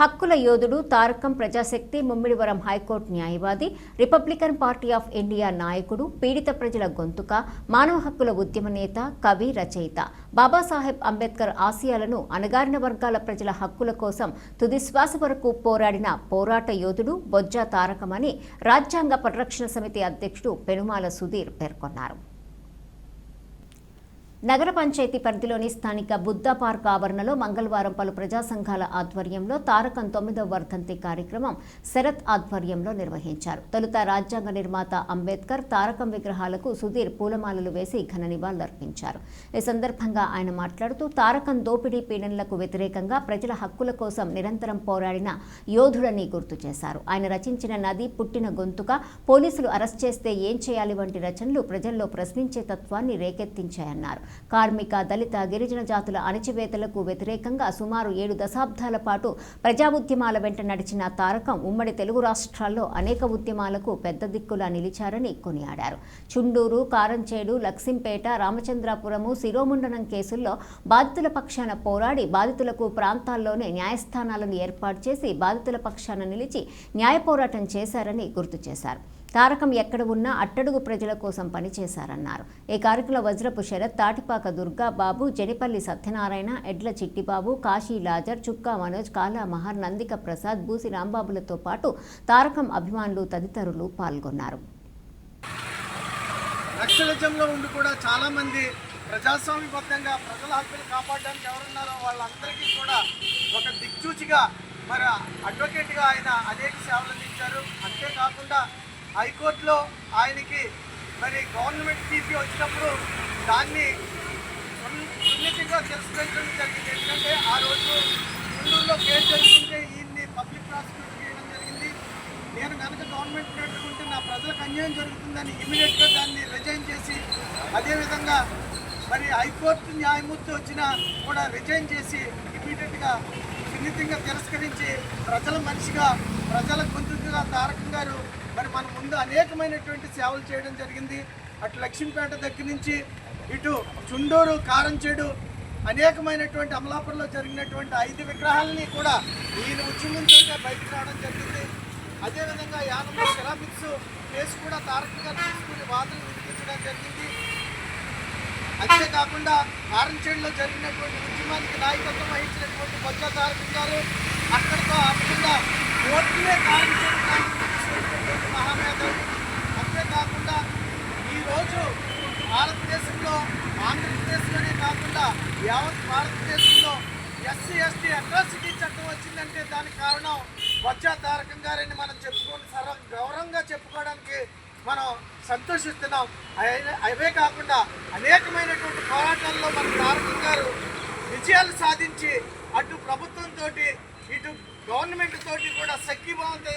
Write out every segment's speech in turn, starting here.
హక్కుల యోధుడు తారకం ప్రజాశక్తి ముమ్మిడివరం హైకోర్టు న్యాయవాది రిపబ్లికన్ పార్టీ ఆఫ్ ఇండియా నాయకుడు పీడిత ప్రజల గొంతుక మానవ హక్కుల ఉద్యమ నేత కవి రచయిత. బాబాసాహెబ్ అంబేద్కర్ ఆశయాలను అణగారిన వర్గాల ప్రజల హక్కుల కోసం తుది శ్వాస వరకు పోరాడిన పోరాట యోధుడు బొజ్జా తారకమని రాజ్యాంగ పరిరక్షణ సమితి అధ్యక్షుడు పెనుమాల సుధీర్ పేర్కొన్నారు. నగర పంచాయతీ పరిధిలోని స్థానిక బుద్ధ పార్క్ ఆవరణలో మంగళవారం పలు ప్రజా సంఘాల ఆధ్వర్యంలో తారకం తొమ్మిదవ వర్ధంతి కార్యక్రమం శరత్ ఆధ్వర్యంలో నిర్వహించారు. తొలుత రాజ్యాంగ నిర్మాత అంబేద్కర్ తారకం విగ్రహాలకు సుధీర్ పూలమాలలు వేసి ఘన నివాళులర్పించారు ఈ సందర్భంగా ఆయన మాట్లాడుతూ తారకం దోపిడీ పీడనలకు వ్యతిరేకంగా ప్రజల హక్కుల కోసం నిరంతరం పోరాడిన యోధుడని గుర్తు చేశారు. ఆయన రచించిన నది పుట్టిన గొంతుక పోలీసులు అరెస్ట్ చేస్తే ఏం చేయాలి వంటి రచనలు ప్రజల్లో ప్రశ్నించే తత్వాన్ని రేకెత్తించాయన్నారు. కార్మిక దళిత గిరిజన జాతుల అణచివేతలకు వ్యతిరేకంగా సుమారు ఏడు దశాబ్దాల పాటు ప్రజా ఉద్యమాల వెంట నడిచిన తారకం ఉమ్మడి తెలుగు రాష్ట్రాల్లో అనేక ఉద్యమాలకు పెద్ద దిక్కులా నిలిచారని కొనియాడారు. చుండూరు కారంచేడు లక్సింపేట రామచంద్రాపురము శిరోముండనం కేసుల్లో బాధితుల పక్షాన పోరాడి బాధితులకు ప్రాంతాల్లోనే న్యాయస్థానాలను ఏర్పాటు చేసి బాధితుల పక్షాన నిలిచి న్యాయ పోరాటం చేశారని గుర్తు చేశారు. తారకం ఎక్కడ ఉన్నా అట్టడుగు ప్రజల కోసం పనిచేశారన్నారు ఈ కార్యక్రమంలో వజ్రపు శరత్ తాటిపాక దుర్గా బాబు జనిపల్లి సత్యనారాయణ ఎడ్ల చిట్టిబాబు కాశీ లాజర్ చుక్కా మనోజ్ కాలా మహర్ నందిక ప్రసాద్ బూసి రాంబాబులతో పాటు తారకం అభిమానులు తదితరులు పాల్గొన్నారు. నక్సలిజంలో ఉండి కూడా చాలామంది ప్రజాస్వామ్యబద్ధంగా ప్రజల హక్కులు కాపాడడానికి ఎవరున్నారో వాళ్ళందరికీ కూడా ఒక దిక్చూచిగా మరి అడ్వకేట్గా ఆయన అనేక సేవలు అందించారు. అంతేకాకుండా హైకోర్టులో ఆయనకి మరి గవర్నమెంట్ తీసి వచ్చినప్పుడు దాన్ని సున్నితంగా తిరస్కరించడం జరిగింది. ఎందుకంటే ఆ రోజు గుండూరులో కేసు జరుగుతుంటే ఈయన్ని పబ్లిక్ ప్రాసిక్యూట్ చేయడం జరిగింది. నేను కనుక గవర్నమెంట్ పెట్టుకుంటే నా ప్రజలకు అన్యాయం జరుగుతుందని ఇమీడియట్గా దాన్ని రిజైన్ చేసి అదేవిధంగా మరి హైకోర్టు న్యాయమూర్తి వచ్చినా కూడా రిజైన్ చేసి ఇమీడియట్గా సున్నితంగా తిరస్కరించి ప్రజల మనిషిగా ప్రజల గొంతుగా తారకం గారు మరి మన ముందు అనేకమైనటువంటి సేవలు చేయడం జరిగింది. అటు లక్ష్మీపేట దగ్గర నుంచి ఇటు చుండూరు కారంచేడు అనేకమైనటువంటి అమలాపురంలో జరిగినటువంటి ఐదు విగ్రహాలని కూడా ఈయన ఉద్యమంతో బయటకు రావడం జరిగింది. అదేవిధంగా యానంలో సెరామిక్స్ కేసు కూడా తారకంగా తీసుకుని వాదనలు వినిపించడం జరిగింది. అంతేకాకుండా కారంచేడులో జరిగినటువంటి ఉద్యమానికి నాయకత్వం వహించినటువంటి బొజ్జ తారకం గారు అక్కడితో ఆపకుండా కోర్టులే కారంచేడు అంతేకాకుండా ఈరోజు భారతదేశంలో ఆంధ్రప్రదేశ్లోనే కాకుండా యావత్ భారతదేశంలో ఎస్సీ ఎస్టీ అట్రాసిటీ చట్టం వచ్చిందంటే దానికి కారణం వచ్చా తారకం గారని మనం చెప్పుకొని సర్వ గౌరవంగా చెప్పుకోవడానికి మనం సంతోషిస్తున్నాం. అవే కాకుండా అనేకమైనటువంటి పోరాటాల్లో మన తారకం గారు విజయాలు సాధించి అటు ప్రభుత్వంతో ఇటు గవర్నమెంట్ తోటి కూడా సఖ్యభావంతో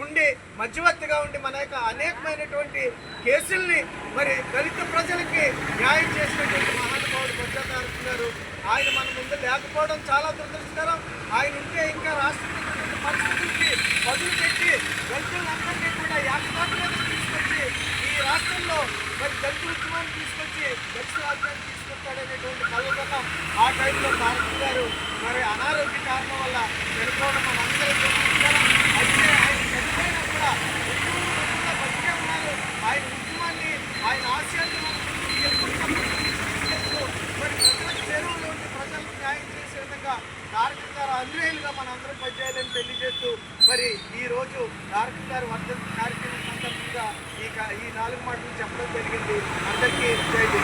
ఉండి మధ్యవర్తిగా ఉండి మన యొక్క అనేకమైనటువంటి కేసుల్ని మరి దళిత ప్రజలకి న్యాయం చేసినటువంటి మహానుభావుడు కొట్టారు ఆయన మన ముందు లేకపోవడం చాలా దురదృష్టకరం. ఆయన ఉంటే ఇంకా రాష్ట్రం పరిస్థితికి పదులు పెట్టి దళితులందరినీ కూడా ఏకతాటి తీసుకొచ్చి ఈ రాష్ట్రంలో మరి దళిత ఉద్యమాన్ని తీసుకొచ్చి దక్షిణ రాజ్యాన్ని తీసుకొస్తాడనేటువంటి కలగొన్నాం ఆ టైంలో తారక గారు మరి అనారోగ్య కారణం వల్ల చనిపోవడం మన అందరూ చూపించారు అయితే ఆయన చనిపోయినా కూడా ఉద్యమంలో బతికే ఉన్నారు ఆయన ఉద్యమాన్ని ఆయన ఆశయాన్ని మనం ఎప్పటికప్పుడు తీసుకెళ్తూ మరి ప్రజలకు చేరువలో ఉండి ప్రజలకు న్యాయం చేసే విధంగా తారక గారు అన్యాయులుగా మన అందరం పనిచేయాలని తెలియజేస్తూ మరి ఈ రోజు తారక గారు వర్ధంతి కార్యక్రమం సందర్భంగా ఈ ఈ నాలుగు మాటలు చెప్పడం జరిగింది. అందరికీ జై జై